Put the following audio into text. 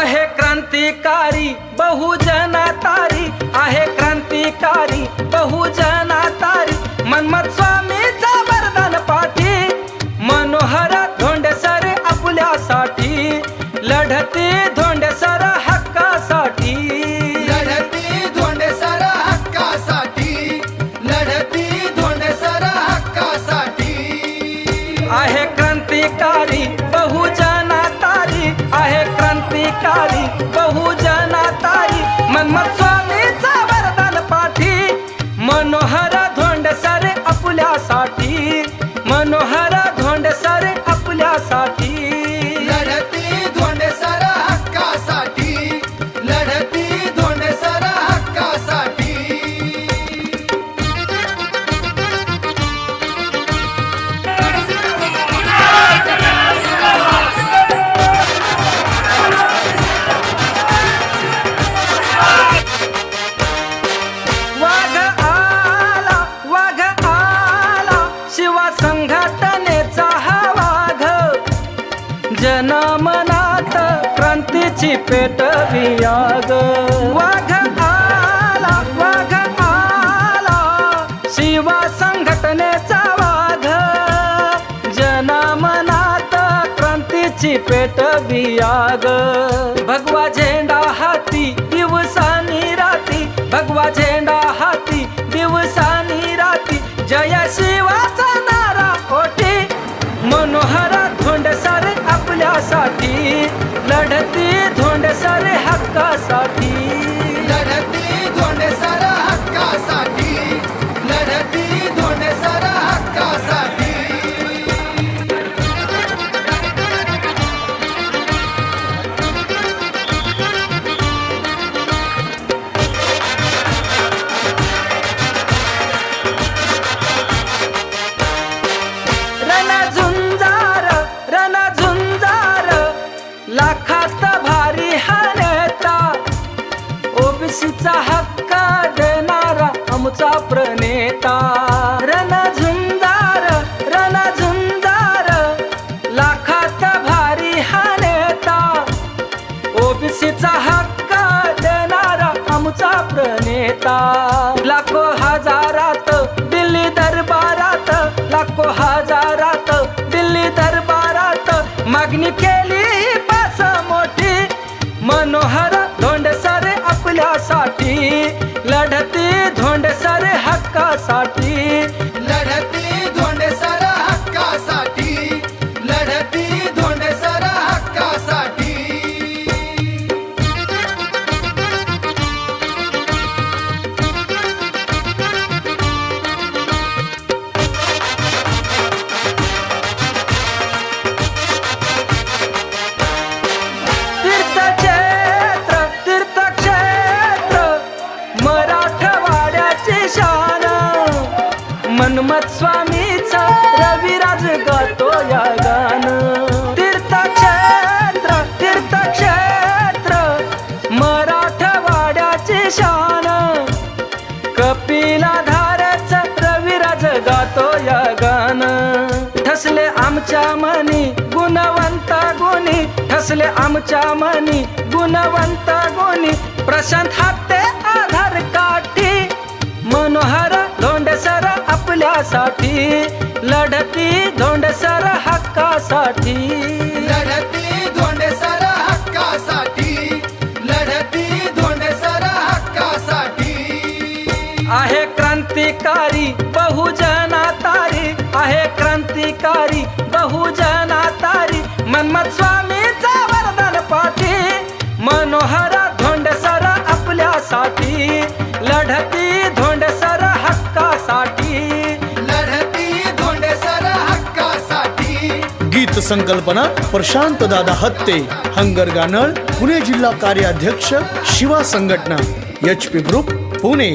आहे क्रांतिकारी बहुजना तारी आहे क्रांतिकारी बहुजना तारी मनमत स्वामी क्रांतिकारी बहुजना तारी मनमत स्वामीचा तिची पेट वियाग. वाघ आला वाघ आला. शिवा संघटनेचा वाघ. जनमनात क्रांतीची पेट वियाग. भगवा झे हक्क देणारा आमचा प्रणेता. रण झुंजार रण झुंजार लाखात भारी हा नेता. ओबीसीचा हक्का देणारा आमचा प्रणेता. लाखो हजारात दिल्ली दरबारात लाखो हजारात दिल्ली दरबारात मागणी केली पास मोठी. मनोहर धोंडसा आपल्यासाठी. लढती धोंडसर हक्कासाठी. हनुमत स्वामीचा रविराज गातो या गान तीर्थक्षेत्र तीर्थक्षेत्र मराठवाड्याची शान. कपिला धारच रविराज गातो या गान ठसले आमच्या मनी गुणवंत गुणी ठसले आमच्या मनी गुणवंत गुणी. प्रशांत हाते आधार काठी मनोहर आपल्यासाठी. लढती धोंडसर हक्कासाठी. लढती धोंडेसर हक्कासाठी. लढती धोंडेसर हक्कासाठी. आहे क्रांतिकारी बहुजना तारी आहे क्रांतिकारी बहुजना तारी मनमत स्वामीचा वरदान पाठी. मनोहर धोंडसर आपल्यासाठी. लढती धोंडसर संकल्पना प्रशांत दादा हत्ते हंगर गानळ पुणे जिल्हा कार्याध्यक्ष शिवा संघटना एच पी ग्रुप पुणे.